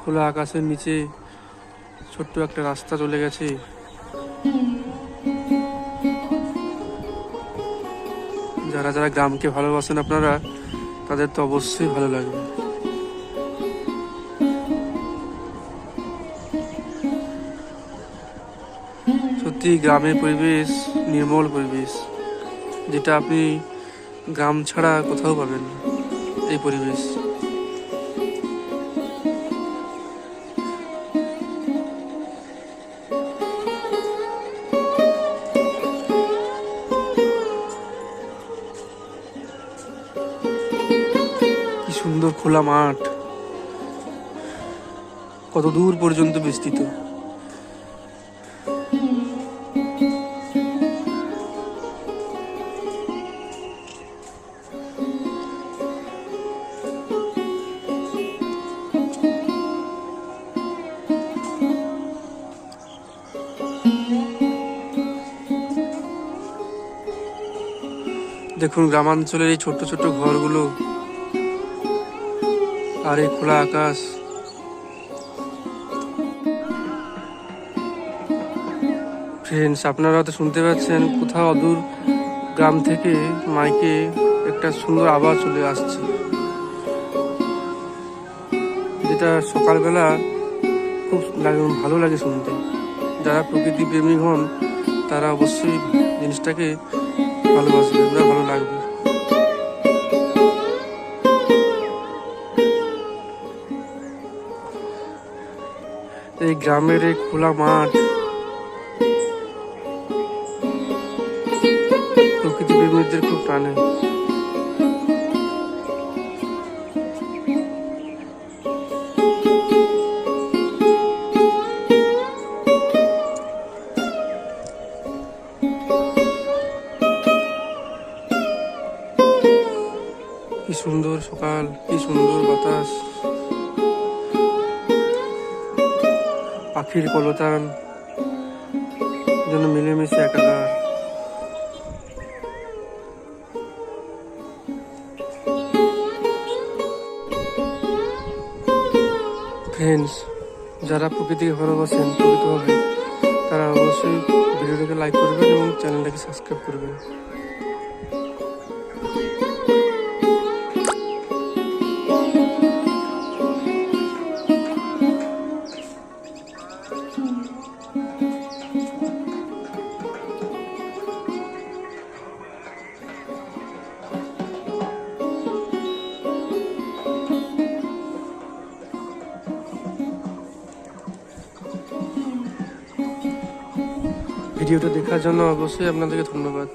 খোলা আকাশের নিচে ছোট্ট একটা রাস্তা চলে গেছে। যারা যারা গ্রামকে ভালোবাসেন আপনারা, তাদের তো অবশ্যই ভালো লাগবে। সত্যি গ্রামের পরিবেশ নির্মল পরিবেশ, যেটা আপনি গ্রাম ছাড়া কোথাও পাবেন এই পরিবেশ। সুন্দর খোলা মাঠ। কত দূর পর্যন্ত বিস্তৃত। দেখুন গ্রামাঞ্চলের এই ছোট্ট ছোট্ট ঘরগুলো আর এই খোলা আকাশ। ফ্রেন্ডস আপনারা তো শুনতে পাচ্ছেন কোথাও অদূর গ্রাম থেকে মাইকে একটা সুন্দর আওয়াজ চলে আসছে। যেটা সকালবেলা খুব লাগে ভালো লাগে শুনতে। যারা প্রকৃতি প্রেমী হন, তারা অবশ্যই জিনিসটাকে ভালোবাসবে ভালো লাগবে। এই গ্রামের এই খোলা মাঠ। প্রকৃতি প্রেমীদের খুব টানে। কি সুন্দর সকাল, কি সুন্দর বাতাস। পাখির কলতান যেন মিলেমিশে একাকার। ফ্রেন্ডস যারা প্রকৃতিকে ভালোবাসেন প্রকৃতভাবে তারা অবশ্যই ভিডিওটাকে লাইক করবেন এবং চ্যানেলটাকে সাবস্ক্রাইব করবেন। ভিডিওটা দেখার জন্য অবশ্যই আপনাদেরকে ধন্যবাদ।